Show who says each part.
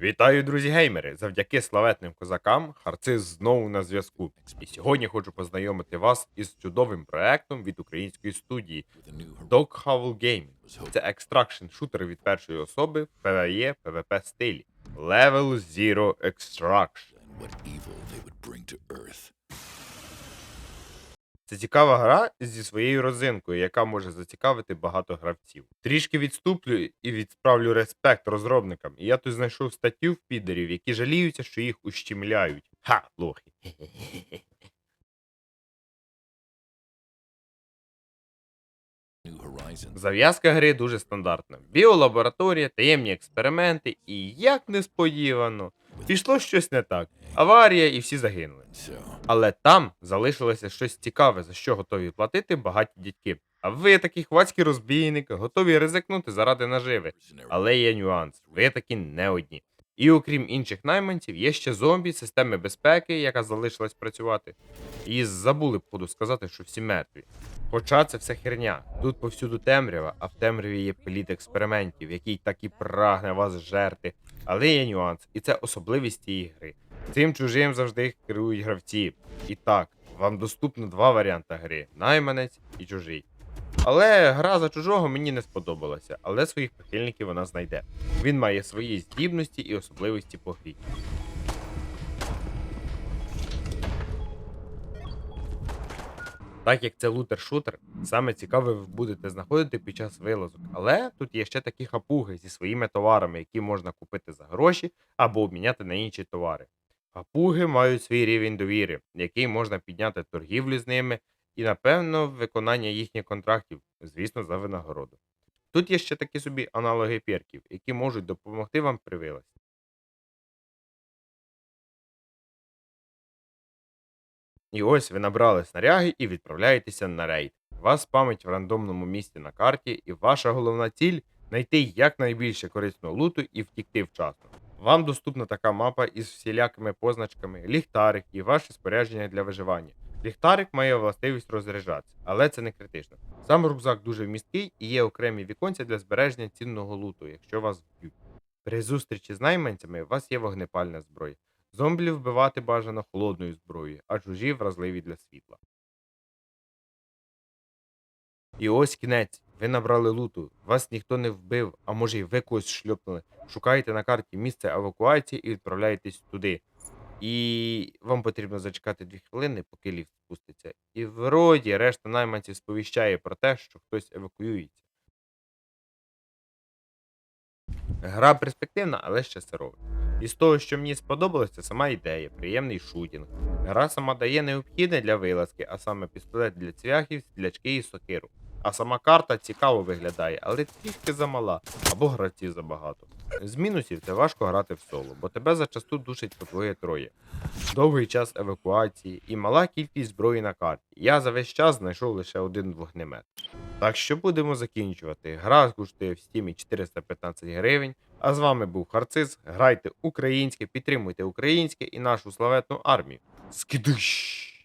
Speaker 1: Вітаю, друзі геймери! Завдяки славетним козакам Харциз знову на зв'язку. І сьогодні хочу познайомити вас із чудовим проектом від української студії Dog Howl Gaming. Це екстракшн шутер від першої особи в PvE PvP стилі. Level Zero Extraction. Це цікава гра зі своєю розинкою, яка може зацікавити багато гравців. Трішки відступлю і відсправлю респект розробникам. І я тут знайшов статтю в підерів, які жаліються, що їх ущемляють. Ха, лохи. Зав'язка гри дуже стандартна. Біолабораторія, таємні експерименти, і як несподівано, пішло щось не так. Аварія і всі загинули. Але там залишилося щось цікаве, за що готові платити багаті дядьки. А ви такий хвацький розбійник, готові ризикнути заради наживи. Але є нюанс, ви такі не одні. І окрім інших найманців, є ще зомбі, системи безпеки, яка залишилась працювати. І забули, буду сказати, що всі мертві. Хоча це все херня. Тут повсюду темрява, а в темряві є плід експериментів, який так і прагне вас жерти. Але є нюанс, і це особливість цієї гри. Цим чужим завжди керують гравці. І так, вам доступно два варіанти гри: найманець і чужий. Але гра за чужого мені не сподобалася, але своїх прихильників вона знайде. Він має свої здібності і особливості по грі. Так як це лутер-шутер, саме цікаве ви будете знаходити під час вилазок. Але тут є ще такі хапуги зі своїми товарами, які можна купити за гроші або обміняти на інші товари. Хапуги мають свій рівень довіри, який можна підняти торгівлю з ними і, напевно, виконання їхніх контрактів, звісно, за винагороду. Тут є ще такі собі аналоги перків, які можуть допомогти вам при вилазці. І ось ви набрали снаряги і відправляєтеся на рейд. Вас спамить в рандомному місці на карті, і ваша головна ціль знайти якнайбільше корисного луту і втікти вчасно. Вам доступна така мапа із всілякими позначками, ліхтарик і ваше спорядження для виживання. Ліхтарик має властивість розряджатися, але це не критично. Сам рюкзак дуже місткий і є окремі віконця для збереження цінного луту, якщо вас вб'ють. При зустрічі з найманцями у вас є вогнепальна зброя. Зомблі вбивати бажано холодною зброєю, а чужі вразливі для світла. І ось кінець. Ви набрали луту, вас ніхто не вбив, а може й ви когось шльопнули. Шукаєте на карті місце евакуації і відправляєтесь туди. І вам потрібно зачекати дві хвилини, поки ліфт спуститься. І вроді решта найманців сповіщає про те, що хтось евакуюється. Гра перспективна, але ще сирова. І з того, що мені сподобалось, це сама ідея, приємний шутінг. Гра сама дає необхідне для вилазки, а саме пістолет для цвяхів, стрілячки і сокиру. А сама карта цікаво виглядає, але трішки замала, або гравців забагато. З мінусів це важко грати в соло, бо тебе зачасту душить по троє. Довгий час евакуації і мала кількість зброї на карті. Я за весь час знайшов лише один вогнемет. Так що будемо закінчувати. Гра коштує в стімі 415 гривень. А з вами був Харциз. Грайте українське, підтримуйте українське і нашу славетну армію. Скидиш!